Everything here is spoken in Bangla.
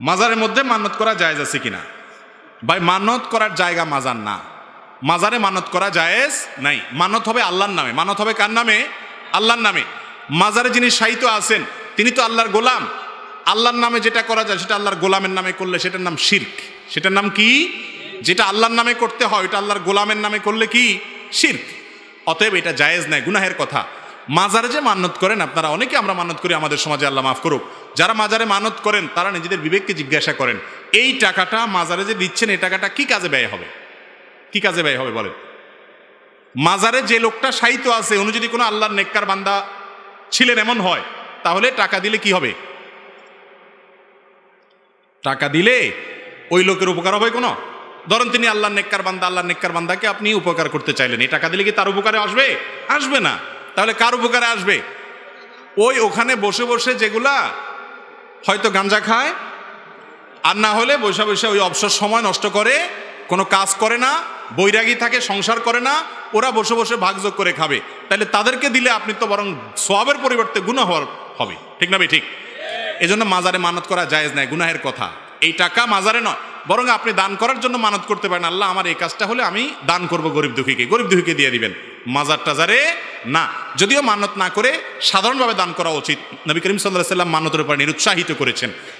মাজারের মধ্যে মানত করা জায়েজ আছে কিনা? ভাই, মানত করার জায়গা মাজার না। মাজারে মানত করা জায়েজ নাই। মানত হবে আল্লাহর নামে। মানত হবে কার নামে? আল্লাহর নামে। মাজারে যিনি সাহিত্য আছেন, তিনি তো আল্লাহর গোলাম। আল্লাহর নামে যেটা করা যায়, সেটা আল্লাহর গোলামের নামে করলে সেটার নাম শির্ক। সেটার নাম কি? যেটা আল্লাহর নামে করতে হয় এটা আল্লাহর গোলামের নামে করলে কি? শির্ক। অতএব এটা জায়েজ নাই, গুনাহের কথা। মাজারে যে মানত করেন, আপনারা অনেকে আমরা মানত করি আমাদের সমাজে, আল্লাহ মাফ করুক। যারা মাজারে মানত করেন, তারা নিজেদের বিবেককে জিজ্ঞাসা করেন, এই টাকাটা মাজারে যে দিচ্ছেন, এই টাকাটা কি কাজে ব্যয় হবে? কি কাজে ব্যয় হবে বলেন? মাজারে যে লোকটা সাহিত্য আছে, উনি যদি কোনো আল্লাহর নেককার বান্দা ছিলেন, এমন হয়, তাহলে টাকা দিলে কি হবে? টাকা দিলে ওই লোকের উপকার হবে কোনো? ধরেন তিনি আল্লাহ নেককার বান্দা আল্লাহ নেককার বান্দাকে আপনি উপকার করতে চাইলেন, এই টাকা দিলে কি তার উপকারে আসবে? আসবে না। তাহলে কার উপকারে আসবে? ওই ওখানে বসে বসে যেগুলা হয়তো গাঞ্জা খায়, আর না হলে বসে বসে ওই অবসর সময় নষ্ট করে, কোনো কাজ করে না, বৈরাগী থাকে, সংসার করে না, ওরা বসে বসে ভাগযোগ করে খাবে। তাহলে তাদেরকে দিলে আপনি তো বরং সোয়াবের পরিবর্তে গুণা হওয়ার হবে। ঠিক না ভাই? ঠিক? এই জন্য মাজারে মানত করা জায়েজ নাই, গুনাহের কথা। এই টাকা মাজারে নয়, বরং আপনি দান করার জন্য মানত করতে পারেন। আল্লাহ, আমার এই কাজটা হলে আমি দান করব গরিব দুঃখীকে। গরিব দুঃখীকে দিয়ে দিবেন। মাজার টাজারে না, যদিও মানত না করে সাধারণভাবে দান করা উচিত। নবী করিম সাল্লাহ সাল্লাম মানতের উপর নিরুৎসাহিত করেছেন।